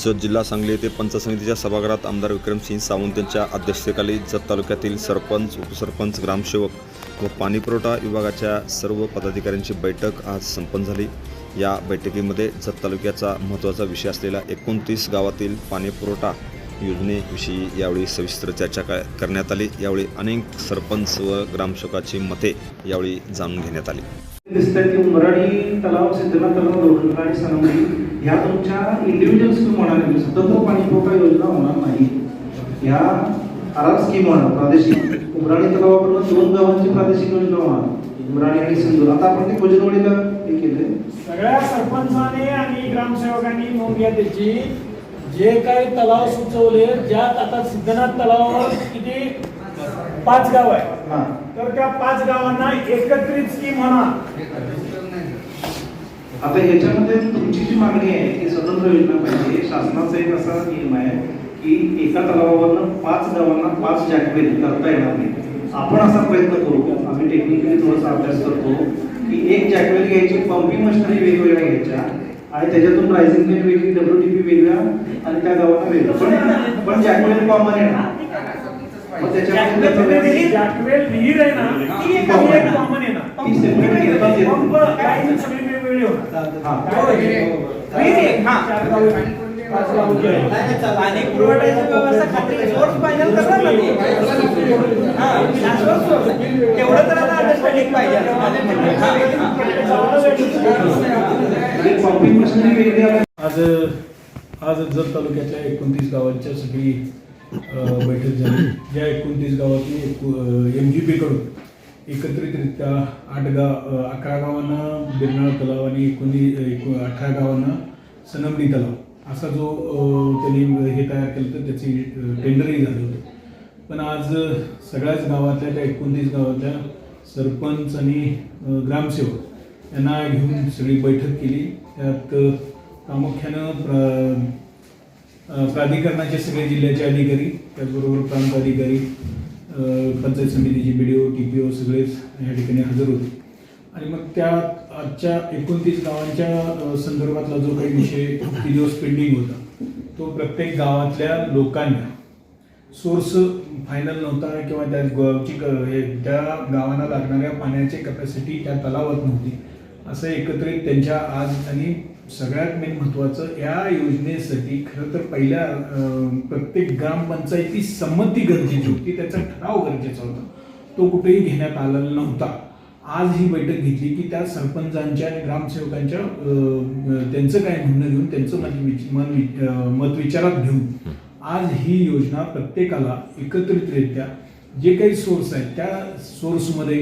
जत जिल्हा सांगली येथे पंचायत समितीच्या सभागृहात आमदार विक्रमसिंह सावंत यांच्या अध्यक्षतेखाली जत तालुक्यातील सरपंच उपसरपंच ग्रामसेवक व पाणीपुरवठा विभागाच्या सर्व पदाधिकाऱ्यांची बैठक आज संपन्न झाली. या बैठकीमध्ये जत तालुक्याचा महत्त्वाचा विषय असलेला एकोणतीस गावातील पाणीपुरवठा योजनेविषयी यावेळी सविस्तर चर्चा क- करण्यात आली. यावेळी अनेक सरपंच व ग्रामसेवकाची मते यावेळी जाणून घेण्यात आली. दिसतंय की उमराणी तलाव सिद्धनाथ तलाव दोडका आणि सनमडी ह्या तुमच्या इंडिव्हिज्युअल स्कीम होणार नाही म्हणजे स्वतंत्र पाणी पुरवठा योजना होणार नाही. ह्या आराम स्कीम होणार प्रादेशिक उमराणी तलावाकडून दोन गावांची प्रादेशिक योजना होणार. उमराणी आणि सिंधू आता आपण ते कोजनवडीला हे केलंय. सगळ्या सरपंचाने आणि ग्रामसेवकांनी नोंद घ्या त्याची. जे काही तलाव सुचवले ज्यात आता सिद्धनाथ तलावावर किती पाच गाव आहे. हा. तर त्या पाच गावांना एकत्रित स्कीम होणार. आता ह्याच्यामध्ये तुमची जी मागणी आहे की स्वतंत्र योजना पाहिजे. शासनाचा एक असा नियम आहे की एका तलावावरनं पाच गावांना पाच जॅकवेल करता येणार नाही. आपण असा प्रयत्न करू. आम्ही टेक्निकली थोडासा अभ्यास करतो की एक जॅकवेल घ्यायची पंपिंग मशिनरी वेगवेगळ्या घ्यायच्या आणि त्याच्यातून रायझिंग वेगळी डब्ल्यू टी पी वेगळ्या आणि त्या गावांना वेगळं. पण पण जॅकवेल कॉमन येणार जॅकवेल विहीर आहे ना ती एक. कॉमन आहे. ना. पंप. लाईन सगळी वेगवेगळी हा. पुरवठ्याची व्यवस्था खात्री सोर्स फायनल करणार ना. हा. तेवढं तर आता अंडरस्टँडिंग पाहिजे. आज आज जत तालुक्यातल्या एकोणतीस गावांच्या सगळी बैठक झाली. ज्या एकोणतीस गावातली एम जी पीकडून एकत्रितरित्या आठ गाव अकरा गावांना बिरनाळ तलाव आणि एकोणीस एको अठरा गावांना सनमडी तलाव असा जो त्यांनी हे तयार केलं तर त्याची टेंडरही झालं होतं. पण आज सगळ्याच गावातल्या त्या एकोणतीस गावातल्या सरपंच आणि ग्रामसेवक यांना घेऊन सगळी बैठक केली. त्यात प्रामुख्यानं प्र प्राधिकरणाचे सगळे जिल्ह्याचे अधिकारी त्याचबरोबर प्रांत अधिकारी पंचायत समितीचे B D O T P O सगळेच या ठिकाणी हजर होते. आणि मग त्या आजच्या एकोणतीस गावांच्या संदर्भातला जो काही विषय किती दिवस पेंडिंग होता. तो प्रत्येक गावातल्या लोकांना सोर्स फायनल नव्हता किंवा त्या गावची क- हे- त्या गावांना लागणाऱ्या पाण्याची कपॅसिटी त्या तलावात नव्हती. असं एकत्रित त्यांच्या आज आणि सगळ्यात मेन महत्त्वाचं या योजनेसाठी खरं तर पहिल्या प्रत्येक ग्रामपंचायती संमती गरजेची होती. त्याचा ठराव गरजेचा होता. तो कुठेही घेण्यात आलेला नव्हता. आज ही बैठक घेतली की त्या सरपंचांच्या आणि ग्रामसेवकांच्या त्यांचं काय म्हणणं घेऊन त्यांचं मत विच- मन वि- मत विचारात घेऊन आज ही योजना प्रत्येकाला एकत्रितरित्या जे काही सोर्स आहेत त्या सोर्समध्ये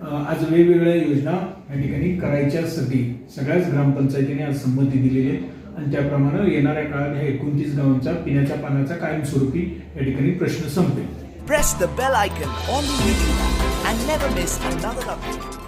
आज वेगवेगळ्या योजना या ठिकाणी करायच्यासाठी सगळ्याच ग्रामपंचायतीने आज संमती दिलेली आहे आणि त्याप्रमाणे येणाऱ्या काळात ह्या एकोणतीस गावांचा पिण्याच्या पाण्याचा कायमस्वरूपी या ठिकाणी प्रश्न संपेल press the bell icon on the YouTube and never miss another update.